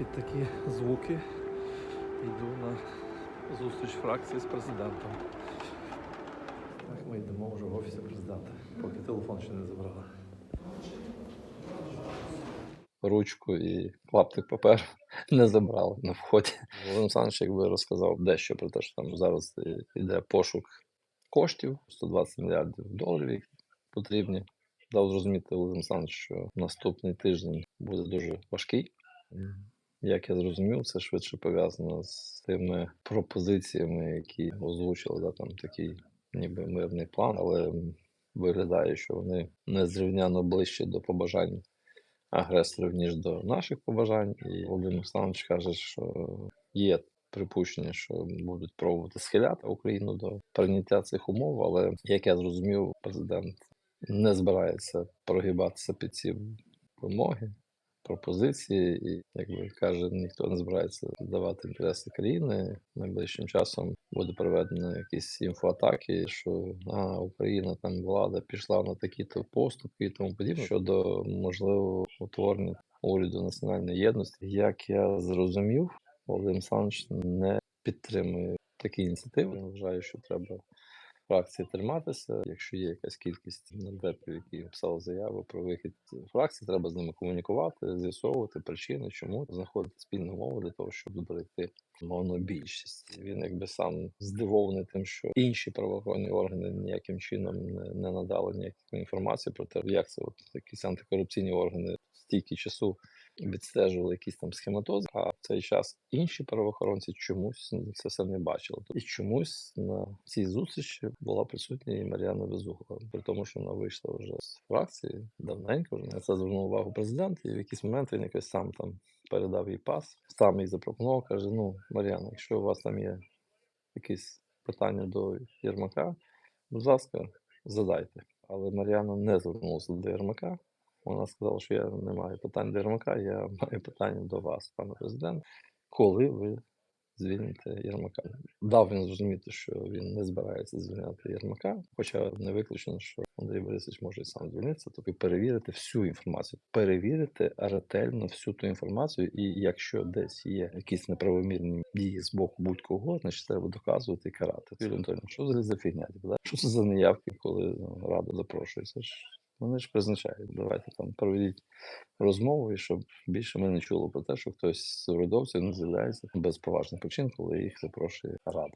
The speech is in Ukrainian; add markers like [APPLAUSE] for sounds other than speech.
Під такі звуки йду на зустріч фракції з президентом. Так, ми йдемо вже в офісі президента, поки телефон ще не забрала. Ручку і клаптик паперу не забрали на вході. Володимир Олександрович якби розказав дещо про те, що там зараз йде пошук коштів 120 мільярдів доларів, які потрібні. Дав зрозуміти Володимир Олександрович, що наступний тиждень буде дуже важкий. Як я зрозумів, це швидше пов'язано з тими пропозиціями, які озвучили, да, там такий ніби мирний план, але виглядає, що вони незрівняно ближче до побажань агресорів, ніж до наших побажань. І Володимир Олександрович каже, що є припущення, що будуть пробувати схиляти Україну до прийняття цих умов, але як я зрозумів, президент не збирається прогибатися під ці вимоги пропозиції, і якби каже, ніхто не збирається давати інтереси країни. Найближчим часом буде проведено якісь інфоатаки, що а, Україна там влада пішла на такі-то поступки і тому подібне щодо можливо утворення уряду національної єдності. Як я зрозумів, Володимир Олександрович не підтримує такі ініціативи. Він вважає, що треба фракції триматися. Якщо є якась кількість нардепів, які писали заяву про вихід фракції, треба з ними комунікувати, з'ясовувати причини, чому знаходити спільну мову для того, щоб зберегти монобільшість. Він якби сам здивований тим, що інші правоохоронні органи ніяким чином не, надали ніякої інформації про те, як це от якісь антикорупційні органи стільки часу відстежували якісь там схематози, а в цей час інші правоохоронці чомусь це все не бачили. І чомусь на цій зустрічі була присутня і Мар'яна Безугла, при тому, що вона вийшла вже з фракції давненько. Вже на це звернув увагу президент, і в якийсь момент він якось сам там передав їй пас, сам їй запропонував, каже: Ну, Мар'яна, якщо у вас там є якісь питання до Єрмака, будь ласка, задайте. Але Мар'яна не звернулася до Єрмака. Вона сказала, що я не маю питань до Єрмака, я [LAUGHS] маю питання до вас, пане президент. Коли ви звільните Єрмака? Дав він зрозуміти, що він не збирається звільняти Єрмака, хоча не виключено, що Андрій Борисович може і сам звільнитися, тобто перевірити всю інформацію, перевірити ретельно всю ту інформацію, і якщо десь є якісь неправомірні дії з боку будь-кого, значить треба доказувати і карати. Що взагалі за фігня? типу. Що це за неявки, коли ну, рада запрошується? Вони ж призначають. Давайте там проведіть розмову, і щоб більше ми не чули про те, що хтось з урядовців не з'являється без поважних причин, коли їх запрошує рада.